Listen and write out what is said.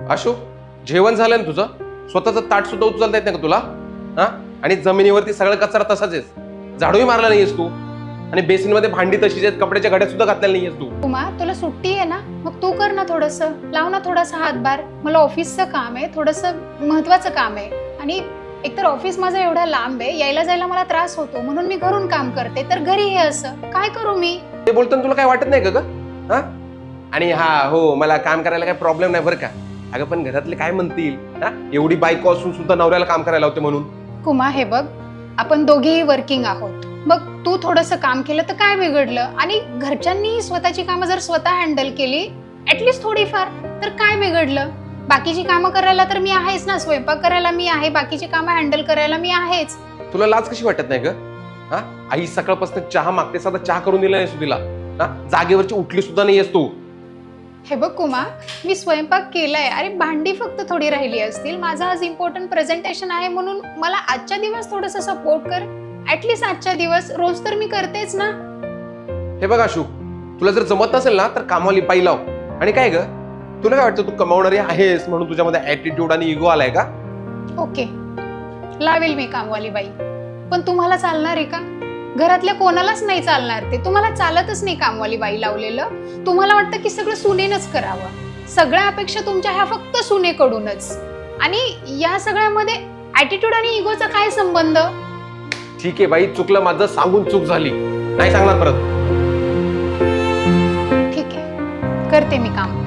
अशोक जेवण झालं ना तुझं? स्वतःचं ताट सुद्धा उचलता येत नाही का तुला? हा? आणि जमिनीवरती सगळं कचरा तसाच आहेस. झाडूही मारला नाहीयेस तू. आणि बेसिनमध्ये भांडी तशीच आहेत कपड्याच्या घड्या सुद्धा घातलेल्या नाहीयेस तू. कुमार तुला सुट्टी आहे ना? मग तू कर ना थोडस. लाव ना थोडासा हातभार. मला ऑफिसचं काम आहे थोडस महत्वाचं काम आहे. आणि एकतर ऑफिस माझं एवढं लांब आहे यायला जायला मला त्रास होतो. म्हणून मी घरून काम करते. तर घरी हे असं. काय करू मी? ते बोलताना तुला काय वाटत नाही का ग? हा? आणि हा हो मला काम करायला काही प्रॉब्लेम नाही बरं का? अगं पण घरातले काय म्हणतील? हा? एवढी बायको असून सुद्धा नवऱ्याला काम करायला होते म्हणून. कुमा हे बघ आपण दोघेही वर्किंग आहोत. मग तू थोडस काम केलं तर काय बिघडलं? आणि घरच्यांनी स्वतःची कामं जर स्वतः हँडल केली ऍटलिस्ट थोडीफार तर काय बिघडलं? बाकीची कामं करायला तर मी आहेच ना स्वयंपाक करायला मी आहे बाकीची कामं हँडल करायला मी आहेच. तुला लाज कशी वाटत नाही ग? हा? आई सकाळपासून चहा मागते साधा चहा करून दिला नाहीस तू तिला हा? जागेवरची उठली सुद्धा नाहीयेस तू. हे बघ कुमा मी स्वयंपाक केलाय. अरे भांडी फक्त थोडी राहिली असतील. माझं आज इम्पॉर्टंट प्रेझेंटेशन आहे म्हणून मला आजच्या दिवस थोडस सपोर्ट कर. ऍटलिस्ट आजच्या दिवस रोज तर मी करतेच ना. हे बघ अशोक तुला जर जमत नसेल ना तर कामावाली बाई लाव. आणि काय ग? तुला काय वाटतं तू कमावणारी आहेस म्हणून तुझ्यामध्ये ऍटिट्यूड आणि इगो आलाय का? ओके लावेल मी कामवाली बाई. पण तुम्हाला चालणार आहे का? घरातल्या कोणालाच नाही चालणार ते. तुम्हाला चालतच नाही कामवाली बाई लावलेलं. तुम्हाला वाटतं की सगळं सुनेनच करावं. सगळ्या अपेक्षा तुमच्या ह्या फक्त सुनेकडूनच. आणि या सगळ्यामध्ये ऍटिट्यूड आणि इगोचा काय संबंध? ठीक आहे बाई चुकलं माझं सांगून चूक झाली. नाही सांगणार परत. ठीक आहे. करते मी काम.